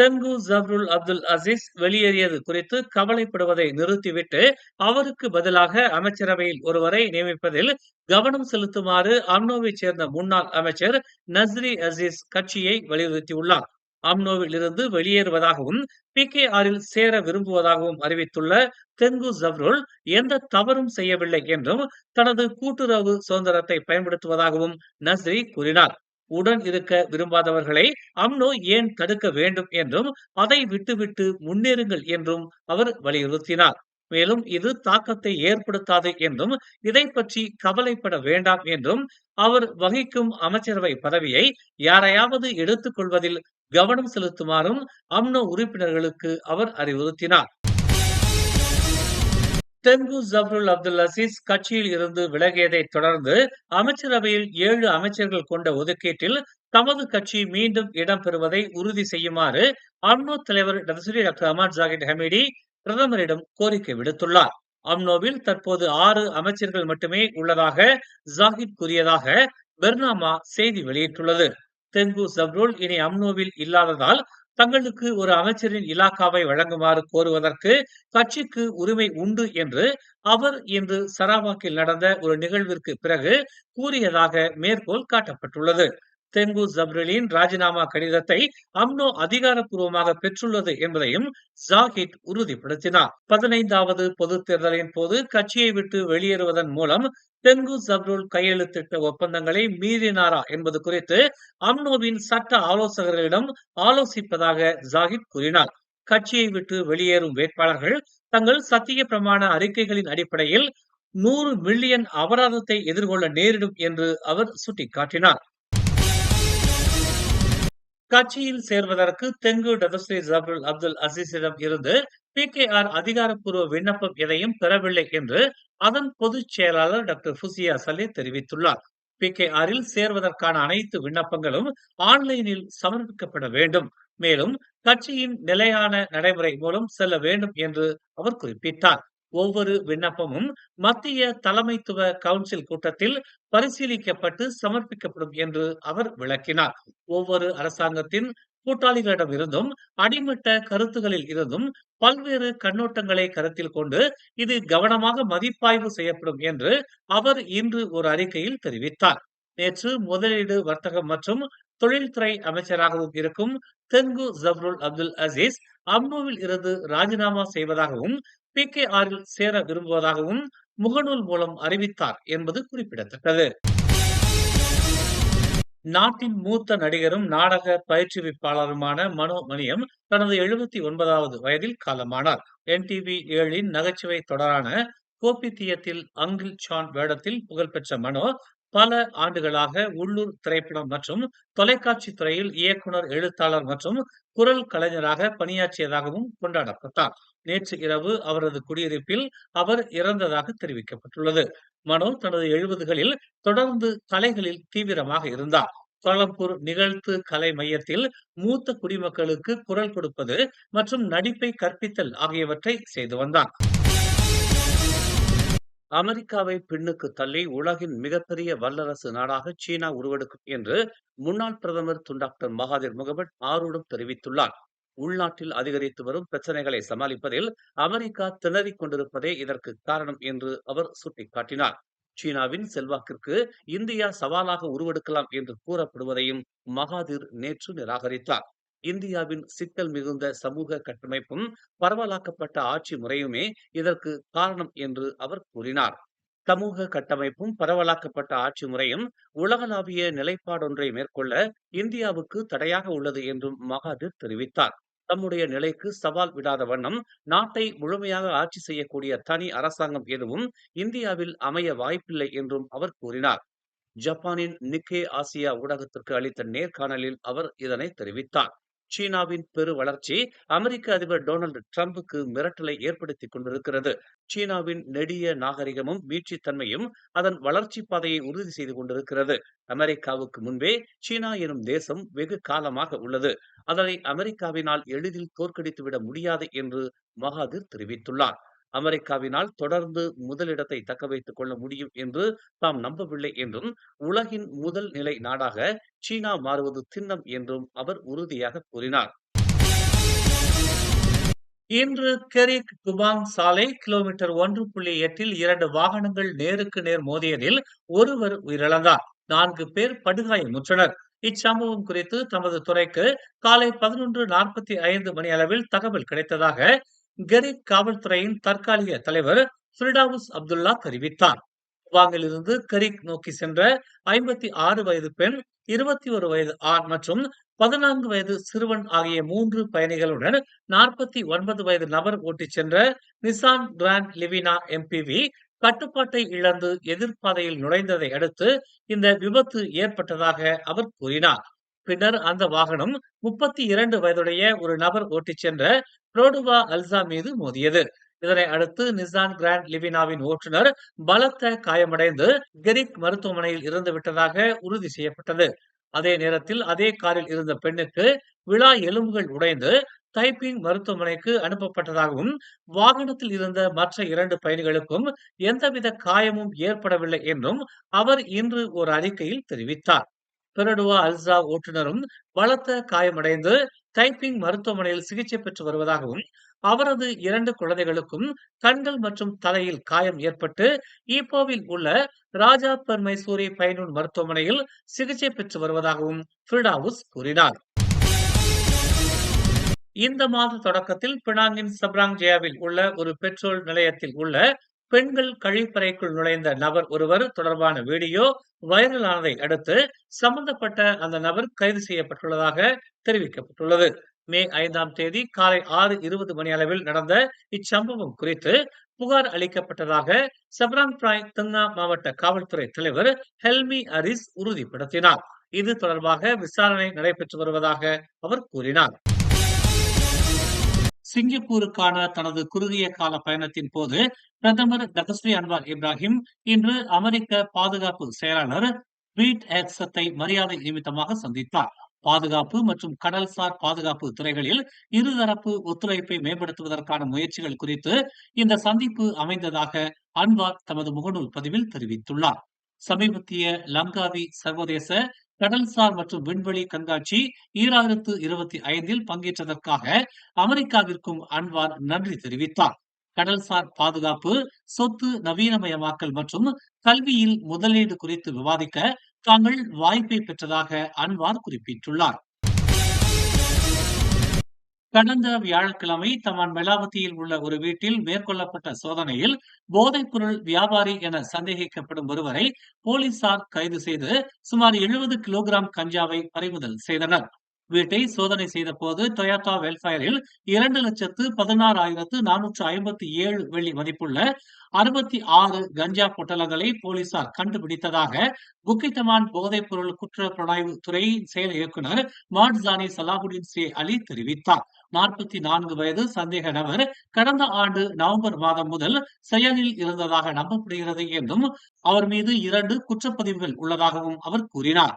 தெங்கு ஜப்ருல் அப்துல் அசீஸ் வெளியேறியது குறித்து கவலைப்படுவதை நிறுத்திவிட்டு அவருக்கு பதிலாக அமைச்சரவையில் ஒருவரை நியமிப்பதில் கவனம் செலுத்துமாறு அம்னோவைச் சேர்ந்த முன்னாள் அமைச்சர் நஸ்ரி அசீஸ் கட்சியை வலியுறுத்தியுள்ளார். அம்னோவில் இருந்து வெளியேறுவதாகவும் பி கே ஆரில் சேர விரும்புவதாகவும் அறிவித்துள்ள தெங்கு ஜப்ருல் எந்த தவறும் செய்யவில்லை என்றும் தனது கூட்டுறவு சுதந்திரத்தை பயன்படுத்துவதாகவும் நஸ்ரி கூறினார். உடன் இருக்க விரும்பாதவர்களை அம்னோ ஏன் தடுக்க வேண்டும் என்றும் அதை விட்டுவிட்டு முன்னேறுங்கள் என்றும் அவர் வலியுறுத்தினார். மேலும் இது தாக்கத்தை ஏற்படுத்தாது என்றும் இதை பற்றி கவலைப்பட வேண்டாம் என்றும் அவர் வகிக்கும் அமைச்சரவை பதவியை யாரையாவது எடுத்துக் கொள்வதில் கவனம் செலுத்துமாறும் அம்னோ உறுப்பினர்களுக்கு அவர் அறிவுறுத்தினார். தெங்கு ஜப்ருல் அப்துல் அசீஸ் கட்சியில் இருந்து விலகியதை தொடர்ந்து அமைச்சரவையில் ஏழு அமைச்சர்கள் கொண்ட ஒதுக்கீட்டில் தமது கட்சி மீண்டும் இடம்பெறுவதை உறுதி செய்யுமாறு அம்னோ தலைவர் Dato' Sri doctor Ahmad Zahid Hamidi பிரதமரிடம் கோரிக்கை விடுத்துள்ளார். அம்னோவில் தற்போது ஆறு அமைச்சர்கள் மட்டுமே உள்ளதாக ஜாகித் கூறியதாக பெர்னாமா செய்தி வெளியிட்டுள்ளது. தெங்கு ஜப்ருல் இனி அம்னோவில் இல்லாததால் தங்களுக்கு ஒரு அமைச்சரின் இலாக்காவை வழங்குமாறு கோருவதற்கு கட்சிக்கு உரிமை உண்டு என்று அவர் இன்று சராவாக்கில் நடந்த ஒரு நிகழ்விற்கு பிறகு கூறியதாக மேற்கோள் காட்டப்பட்டுள்ளது. தெங்கு ஜப்ரிலின் ராஜினாமா கடிதத்தை அம்னோ அதிகாரப்பூர்வமாக பெற்றுள்ளது என்பதையும் ஜாகித் உறுதிப்படுத்தினார். பதினைந்தாவது பொது தேர்தலின் போது கட்சியை விட்டு வெளியேறுவதன் மூலம் தெங்கு ஜப்ருல் கையெழுத்திட்ட ஒப்பந்தங்களை மீறினாரா என்பது குறித்து அம்னோவின் சட்ட ஆலோசகர்களிடம் ஆலோசிப்பதாக ஜாகித் கூறினார். கட்சியை விட்டு வெளியேறும் வேட்பாளர்கள் தங்கள் சத்திய பிரமாண அறிக்கைகளின் அடிப்படையில் நூறு மில்லியன் அபராதத்தை எதிர்கொள்ள நேரிடும் என்று அவர் சுட்டிக்காட்டினார். கட்சியில் சேர்வதற்கு தெங்கு டதஸ்ரீ ஜப்ருல் அப்துல் அசீஸிடம் இருந்து பி கே ஆர் அதிகாரப்பூர்வ விண்ணப்பம் எதையும் பெறவில்லை என்று அதன் பொதுச் செயலாளர் டாக்டர் ஃபுசியா சலே தெரிவித்துள்ளார். பி கே ஆரில் சேர்வதற்கான அனைத்து விண்ணப்பங்களும் ஆன்லைனில் சமர்ப்பிக்கப்பட வேண்டும். மேலும் கட்சியின் நிலையான நடைமுறை மூலம் செல்ல வேண்டும் என்று அவர் குறிப்பிட்டார். ஒவ்வொரு விண்ணப்பமும் மத்திய தலைமைத்துவ கவுன்சில் கூட்டத்தில் பரிசீலிக்கப்பட்டு சமர்ப்பிக்கப்படும் என்று அவர் விளக்கினார். ஒவ்வொரு அரசாங்கத்தின் கூட்டாளிகளிடம் இருந்தும் அடிமட்ட கருத்துகளில் இருந்தும் பல்வேறு கண்ணோட்டங்களை கருத்தில் கொண்டு இது கவனமாக மதிப்பாய்வு செய்யப்படும் என்று அவர் இன்று ஒரு அறிக்கையில் தெரிவித்தார். நேற்று முதலீடு வர்த்தகம் மற்றும் தொழில்துறை அமைச்சராகவும் இருக்கும் தென்கு ஜப்ருல் அப்துல் அசீஸ் அம்னோவில் இருந்து ராஜினாமா செய்வதாகவும் பி கே ஆரில் சேர விரும்புவதாகவும் முகநூல் மூலம் அறிவித்தார் என்பது குறிப்பிடத்தக்கது. நாட்டின் மூத்த நடிகரும் நாடக பயிற்றுவிப்பாளருமான மனோ மணியம் தனது எழுபத்தி ஒன்பதாவது வயதில் காலமானார். என்டிவி ஏழின் நகைச்சுவை தொடரான கோபித்தியத்தில் அங்கிள் சான் வேடத்தில் புகழ்பெற்ற மனோ பல ஆண்டுகளாக உள்ளூர் திரைப்படம் மற்றும் தொலைக்காட்சி துறையில் இயக்குனர் எழுத்தாளர் மற்றும் குரல் கலைஞராக பணியாற்றியதாகவும் கொண்டாடப்பட்டார். நேற்று இரவு அவரது குடியிருப்பில் அவர் இறந்ததாக தெரிவிக்கப்பட்டுள்ளது. மனோ தனது எழுபதுகளில் தொடர்ந்து கலைகளில் தீவிரமாக இருந்தார். கோலம்பூர் நிகழ்த்து கலை மையத்தில் மூத்த குடிமக்களுக்கு குரல் கொடுப்பது மற்றும் நடிப்பை கற்பித்தல் ஆகியவற்றை செய்து வந்தார். அமெரிக்காவை பின்னுக்கு தள்ளி உலகின் மிகப்பெரிய வல்லரசு நாடாக சீனா உருவெடுக்கும் என்று முன்னாள் பிரதமர் டாக்டர் மகாதீர் முகமது ஆரூடம் தெரிவித்துள்ளார். உள்நாட்டில் அதிகரித்து வரும் பிரச்சனைகளை சமாளிப்பதில் அமெரிக்கா திணறிக் கொண்டிருப்பதே இதற்கு காரணம் என்று அவர் சுட்டிக்காட்டினார். சீனாவின் செல்வாக்கிற்கு இந்தியா சவாலாக உருவெடுக்கலாம் என்று கூறப்படுவதையும் மகாதீர் நேற்று நிராகரித்தார். இந்தியாவின் சிக்கல் மிகுந்த சமூக கட்டமைப்பும் பரவலாக்கப்பட்ட ஆட்சி முறையுமே இதற்கு காரணம் என்று அவர் கூறினார். சமூக கட்டமைப்பும் பரவலாக்கப்பட்ட ஆட்சி முறையும் உலகளாவிய நிலைப்பாடொன்றை மேற்கொள்ள இந்தியாவுக்கு தடையாக உள்ளது என்றும் மகாதீர் தெரிவித்தார். தம்முடைய நிலைக்கு சவால் விடாத வண்ணம் நாட்டை முழுமையாக ஆட்சி செய்யக்கூடிய தனி அரசாங்கம் எதுவும் இந்தியாவில் அமைய வாய்ப்பில்லை என்றும் அவர் கூறினார். ஜப்பானின் நிக்கே ஆசியா ஊடகத்திற்கு அளித்த நேர்காணலில் அவர் இதனை தெரிவித்தார். சீனாவின் பெரு வளர்ச்சி அமெரிக்க அதிபர் டொனால்டு டிரம்புக்கு மிரட்டலை ஏற்படுத்தி கொண்டிருக்கிறது. சீனாவின் நெடிய நாகரிகமும் மீட்சித்தன்மையும் அதன் வளர்ச்சி பாதையை உறுதி செய்து கொண்டிருக்கிறது. அமெரிக்காவுக்கு முன்பே சீனா எனும் தேசம் வெகு காலமாக உள்ளது. அதனை அமெரிக்காவினால் எளிதில் தோற்கடித்துவிட முடியாது என்று மகாதிர் தெரிவித்துள்ளார். அமெரிக்காவினால் தொடர்ந்து முதலிடத்தை தக்க வைத்துக் கொள்ள முடியும் என்று தாம் நம்பவில்லை என்றும் உலகின் முதல் நிலை நாடாக சீனா மாறுவது திண்ணம் என்றும் அவர் உறுதியாக கூறினார். இன்று கெரிக் குபாங் சாலை கிலோமீட்டர் ஒன்று புள்ளி எட்டில் இரண்டு வாகனங்கள் நேருக்கு நேர் மோதியதில் ஒருவர் உயிரிழந்தார். நான்கு பேர் படுகாயமுற்றனர் இச்சம்பவம் குறித்து தமது துறைக்கு காலை பதினொன்று நாற்பத்தி ஐந்து மணி அளவில் தகவல் கிடைத்ததாக கெரிக் காவல்துறையின் தற்காலிக தலைவர் ஃபிரிடாவுஸ் அப்துல்லா தெரிவித்தார். குபாங்கிலிருந்து கெரிக் நோக்கி சென்ற ஐம்பத்தி ஆறு வயது பெண் இருபத்தி ஒரு வயது ஆண் மற்றும் பதினான்கு வயது சிறுவன் ஆகிய மூன்று பயணிகளுடன் நாற்பத்தி ஒன்பது வயது நபர் ஓட்டிச் சென்ற நிசான் கிராண்ட் லிவினா எம்பிவி கட்டுப்பாட்டை இழந்து எதிர்ப்பாதையில் நுழைந்ததை அடுத்து இந்த விபத்து ஏற்பட்டதாக அவர் கூறினார். பின்னர் அந்த வாகனம் முப்பத்தி இரண்டு வயதுடைய ஒரு நபர் ஓட்டிச் சென்ற புரோடுவா அல்சா மீது மோதியது. இதனை அடுத்து நிசான் கிராண்ட் லிவினாவின் ஓட்டுநர் பலத்த காயமடைந்து கெரிக் மருத்துவமனையில் இருந்து விட்டதாக உறுதி செய்யப்பட்டது. அதே நேரத்தில் அதே காரில் இருந்த பெண்ணுக்கு விழா எலும்புகள் உடைந்து டைப்பிங் மருத்துவமனைக்கு அனுப்பப்பட்டதாகவும் வாகனத்தில் இருந்த மற்ற இரண்டு பயணிகளுக்கும் எந்தவித காயமும் ஏற்படவில்லை என்றும் அவர் இன்று ஒரு அறிக்கையில் தெரிவித்தார். பெரடுவா அல்சா ஓட்டுநரும் பலத்த காயமடைந்து தைப்பிங் மருத்துவமனையில் சிகிச்சை பெற்று வருவதாகவும் அவரது இரண்டு குழந்தைகளுக்கும் கண்கள் மற்றும் தலையில் காயம் ஏற்பட்டு ஈப்போவில் உள்ள ராஜா பெர் மைசூரி பயனூர் மருத்துவமனையில் சிகிச்சை பெற்று வருவதாகவும் ஃபிரிடாவுஸ் கூறினார். இந்த மாத தொடக்கத்தில் பினாங்கின் சப்ராங் ஜெயாவில் உள்ள ஒரு பெட்ரோல் நிலையத்தில் உள்ள பெண்கள் கழிப்பறைக்குள் நுழைந்த நபர் ஒருவர் தொடர்பான வீடியோ வைரலானதை அடுத்து சம்பந்தப்பட்ட அந்த நபர் கைது செய்யப்பட்டுள்ளதாக தெரிவிக்கப்பட்டுள்ளது. மே ஐந்தாம் தேதி காலை ஆறு இருபது மணி அளவில் நடந்த இச்சம்பவம் குறித்து புகார் அளிக்கப்பட்டதாக சப்ராங் பிராய் மாவட்ட காவல்துறை தலைவர் ஹெல்மி அரிஸ் உறுதிப்படுத்தினார். இது தொடர்பாக விசாரணை நடைபெற்று வருவதாக அவர் கூறினார். சிங்கப்பூருக்கான தனது குறுகிய கால பயணத்தின் போது பிரதமர் டகஸ்ரீ அன்வார் இப்ராஹிம் இன்று அமெரிக்க பாதுகாப்பு செயலாளர் பீட் எக்ஸத்தை மரியாதை நிமித்தமாக சந்தித்தார். பாதுகாப்பு மற்றும் கடல்சார் பாதுகாப்பு துறைகளில் இருதரப்பு ஒத்துழைப்பை மேம்படுத்துவதற்கான முயற்சிகள் குறித்து இந்த சந்திப்பு அமைந்ததாக அன்வார் தமது முகநூல் பதிவில் தெரிவித்துள்ளார். சமீபத்திய லங்காவி சர்வதேச கடல்சார் மற்றும் விண்வெளி கண்காட்சி ஈராயிரத்து இருபத்தி ஐந்தில் பங்கேற்றதற்காக அமெரிக்காவிற்கும் அன்வார் நன்றி தெரிவித்தார். கடல்சார் பாதுகாப்பு சொத்து நவீனமயமாக்கல் மற்றும் கல்வியில் முதலீடு குறித்து விவாதிக்க தாங்கள் வாய்ப்பை பெற்றதாக அன்வார் குறிப்பிட்டுள்ளார். கடந்த வியாழக்கிழமை தமான் மெலாவத்தியில் உள்ள ஒரு வீட்டில் மேற்கொள்ளப்பட்ட சோதனையில் போதைப்பொருள் வியாபாரி என சந்தேகிக்கப்படும் ஒருவரை போலீசார் கைது செய்து சுமார் எழுபது கிலோகிராம் கஞ்சாவை பறிமுதல் செய்தனர். வீட்டை சோதனை செய்த போது டொயோட்டா வெல்ஃபயரில் இரண்டு லட்சத்து பதினாறாயிரத்து நானூற்று ஐம்பத்தி ஏழு வெள்ளி மதிப்புள்ள அறுபத்தி ஆறு கஞ்சா பொட்டலங்களை போலீசார் கண்டுபிடித்ததாக புக்கித்தமான் போதைப் பொருள் குற்ற புலனாய்வு துறையின் செயல் இயக்குநர் மாட்சானி சலாஹுடின் சே அலி தெரிவித்தார். நாற்பத்தி நான்கு வயது சந்தேக நபர் கடந்த ஆண்டு நவம்பர் மாதம் முதல் செயலில் இருந்ததாக நம்பப்படுகிறது என்றும் அவர் மீது இரண்டு குற்றப்பதிவுகள் உள்ளதாகவும் அவர் கூறினார்.